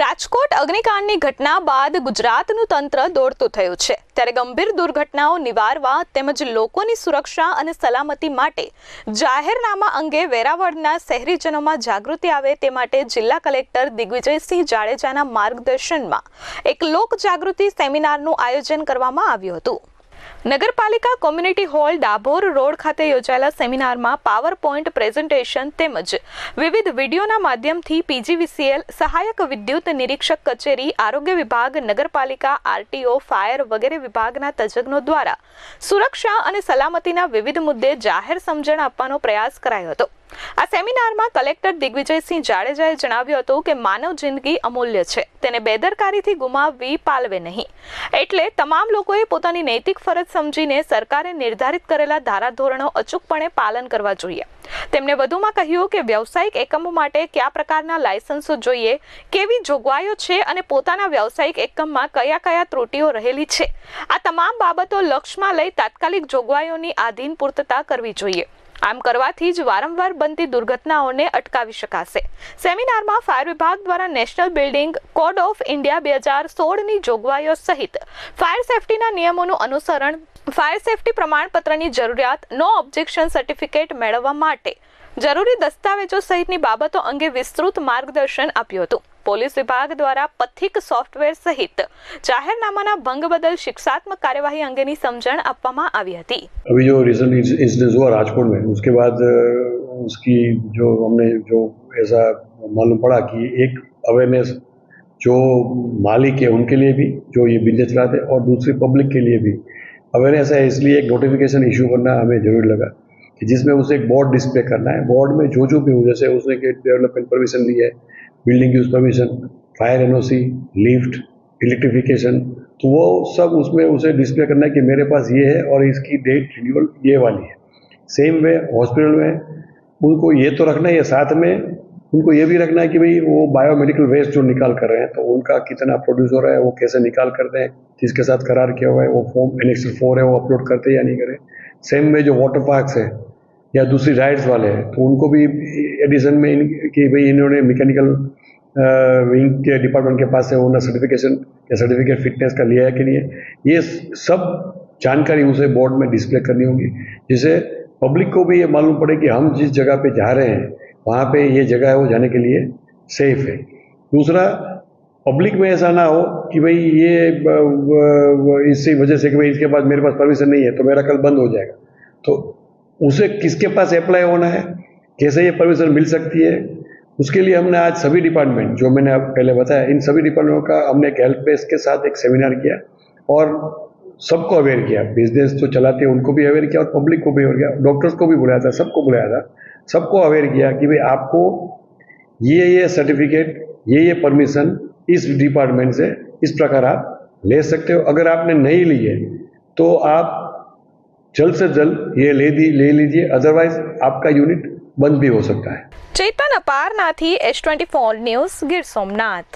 રાજકોટ અગ્નિકાંડની ઘટના બાદ ગુજરાતનું તંત્ર દોડતું થયું છે ત્યારે ગંભીર દુર્ઘટનાઓ નિવારવા તેમજ લોકોની સુરક્ષા અને સલામતી માટે જાહેરનામા અંગે વેરાવળના શહેરીજનોમાં જાગૃતિ આવે તે માટે જિલ્લા કલેક્ટર દિગ્વિજયસિંહ જાડેજાના માર્ગદર્શનમાં એક લોક જાગૃતિ સેમિનારનું આયોજન કરવામાં આવ્યું હતું નગરપાલિકા કોમ્યુનિટી હોલ ડાબોર રોડ ખાતે યોજાયેલા સેમિનારમાં પાવર પોઈન્ટ પ્રેઝન્ટેશન તેમજ વિવિધ વિડીયોના માધ્યમથી પીજીવીસીએલ સહાયક વિદ્યુત નિરીક્ષક કચેરી આરોગ્ય વિભાગ નગરપાલિકા આરટીઓ ફાયર વગેરે વિભાગના તજજ્ઞો દ્વારા સુરક્ષા અને સલામતીના વિવિધ મુદ્દે જાહેર સમજણ આપવાનો પ્રયાસ કરાયો હતો આ સેમિનારમાં કલેક્ટર દિગ્વિજયસિંહ જાડેજાએ જણાવ્યું હતું કે માનવ જિંદગી અમૂલ્ય છે તેને બેદરકારીથી ગુમાવવી પાલવે નહીં એટલે તમામ લોકોએ પોતાની નૈતિક ફરજ સમજીને સરકારે નિર્ધારિત કરેલા ધારાધોરણો અચૂકપણે પાલન કરવા જોઈએ તેમણે વધુમાં કહ્યું કે વ્યવસાયિક એકમો માટે કયા પ્રકારના લાયસન્સો જોઈએ કેવી જોગવાઈઓ છે અને પોતાના વ્યવસાયિક એકમમાં કયા કયા ત્રુટીઓ રહેલી છે આ તમામ બાબતો લક્ષમાં લઈ તાત્કાલિક જોગવાઈઓની આધીન પૂર્તતા કરવી જોઈએ આમ કરવાથી જ વારંવાર બનતી દુર્ઘટનાઓને અટકાવી શકાશે સેમિનારમાં ફાયર વિભાગ દ્વારા National Building Code of India બે હજાર સોળની જોગવાઈઓ સહિત ફાયર સેફટીના નિયમોનું અનુસરણ ફાયર સેફટી પ્રમાણપત્રની જરૂરિયાત નો ઓબ્જેક્શન સર્ટિફિકેટ મેળવવા માટે જરૂરી દસ્તાવેજો સહિતની બાબતો અંગે વિસ્તૃત માર્ગદર્શન આપ્યું હતું पुलिस विभाग द्वारा पथिक सॉफ्टवेयर सहित જાહેરનામાના ભંગ બદલ શિક્ષાત્મક કાર્યવાહી અંગેની સમજણ આપવામાં આવી હતી अभी जो રીઝન ઇઝ ઇસ જો રાજકોટ મેં उसके बाद उसकी जो हमने जो ऐसा मालूम पड़ा कि एक अवेनेस जो मालिक है उनके लिए भी जो ये બિઝનેસ ચલાદે ઓર બીજી પબ્લિક કે લિયે ભી अवेनेस है इसलिए एक નોટિફિકેશન ઇશ્યુ کرنا અમે જરૂર લગા કે जिसमे उसे एक board display karna hai board મેં જો જો ભી હો જેસે ઉસને કે ડેવલપમેન્ટ પરમિશન લી હૈ building use permission fire NOC lift electrification तो वो सब उसमें उसे डिस्प्ले करना है कि मेरे पास ये है और इसकी डेट शेड्यूल ये वाली है सेम वे हॉस्पिटल में उनको ये तो रखना है साथ में उनको ये भी रखना है कि भाई वो बायोमेडिकल वेस्ट जो निकाल कर रहे हैं तो उनका कितना प्रोड्यूस हो रहा है वो कैसे निकाल करते हैं जिसके साथ करार किया हुआ है वो फॉर्म एनेक्सल फोर है वो अपलोड करते हैं या नहीं करें सेम वे जो वाटर पार्कस है या दूसरी राइड्स वाले हैं तो उनको भी एडिशन में इन कि भाई इन्होंने मैकेनिकल विंग के डिपार्टमेंट के पास से होना सर्टिफिकेशन या सर्टिफिकेट फिटनेस का लिया है कि नहीं है ये सब जानकारी उसे बोर्ड में डिस्प्ले करनी होगी जिससे पब्लिक को भी ये मालूम पड़े कि हम जिस जगह पे जा रहे हैं वहाँ पे ये जगह है वो जाने के लिए सेफ है दूसरा पब्लिक में ऐसा ना हो कि भाई ये इसी वजह से कि भाई इसके पास मेरे पास परमिशन नहीं है तो मेरा कल बंद हो जाएगा तो उसे किसके पास अप्लाई होना है कैसे ये परमिशन मिल सकती है उसके लिए हमने आज सभी डिपार्टमेंट जो मैंने आप पहले बताया इन सभी डिपार्टमेंट का हमने एक हेल्प डेस्क के साथ एक सेमिनार किया और सबको अवेयर किया बिजनेस जो चलाते हैं उनको भी अवेयर किया और पब्लिक को भी अवेयर किया डॉक्टर्स को भी बुलाया था सबको बुलाया था सबको अवेयर किया कि भाई आपको ये ये सर्टिफिकेट ये ये परमिशन इस डिपार्टमेंट से इस प्रकार आप ले सकते हो अगर आपने नहीं लिए तो आप जल्द से जल्द ये ले दी ले लीजिए अदरवाइज आपका यूनिट बंद भी हो सकता है Chetan Aparnathi H twenty four news Gir Somnath